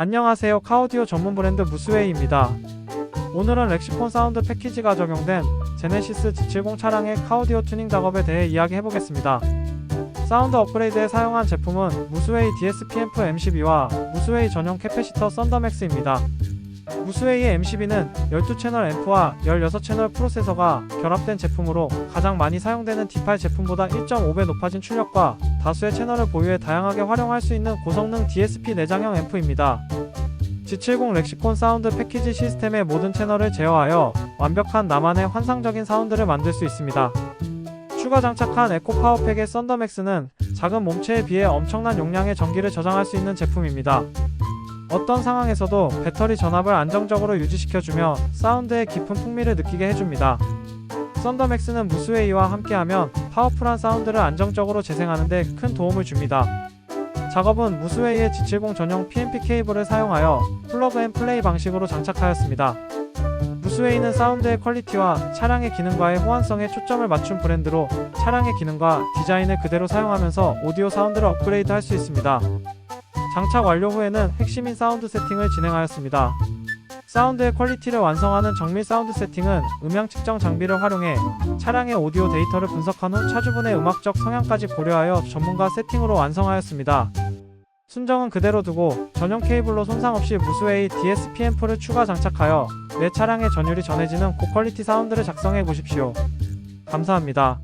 안녕하세요. 카오디오 전문 브랜드 무스웨이입니다. 오늘은 렉시폰 사운드 패키지가 적용된 제네시스 G70 차량의 카오디오 튜닝 작업에 대해 이야기해보겠습니다. 사운드 업그레이드에 사용한 제품은 무스웨이 DSP-앰프 M12와 무스웨이 전용 캐패시터 썬더맥스입니다. 무스웨이의 M12는 12채널 앰프와 16채널 프로세서가 결합된 제품으로 가장 많이 사용되는 D8 제품보다 1.5배 높아진 출력과 다수의 채널을 보유해 다양하게 활용할 수 있는 고성능 DSP 내장형 앰프입니다. G70 렉시콘 사운드 패키지 시스템의 모든 채널을 제어하여 완벽한 나만의 환상적인 사운드를 만들 수 있습니다. 추가 장착한 에코 파워팩의 썬더맥스는 작은 몸체에 비해 엄청난 용량의 전기를 저장할 수 있는 제품입니다. 어떤 상황에서도 배터리 전압을 안정적으로 유지시켜주며 사운드의 깊은 풍미를 느끼게 해줍니다. 썬더맥스는 무스웨이와 함께하면 파워풀한 사운드를 안정적으로 재생하는 데 큰 도움을 줍니다. 작업은 무스웨이의 G70 전용 PMP 케이블을 사용하여 플러그 앤 플레이 방식으로 장착하였습니다. 무스웨이는 사운드의 퀄리티와 차량의 기능과의 호환성에 초점을 맞춘 브랜드로 차량의 기능과 디자인을 그대로 사용하면서 오디오 사운드를 업그레이드 할 수 있습니다. 장착 완료 후에는 핵심인 사운드 세팅을 진행하였습니다. 사운드의 퀄리티를 완성하는 정밀 사운드 세팅은 음향 측정 장비를 활용해 차량의 오디오 데이터를 분석한 후 차주분의 음악적 성향까지 고려하여 전문가 세팅으로 완성하였습니다. 순정은 그대로 두고 전용 케이블로 손상 없이 무스웨이 DSP 앰프를 추가 장착하여 내 차량의 전율이 전해지는 고퀄리티 사운드를 작성해 보십시오. 감사합니다.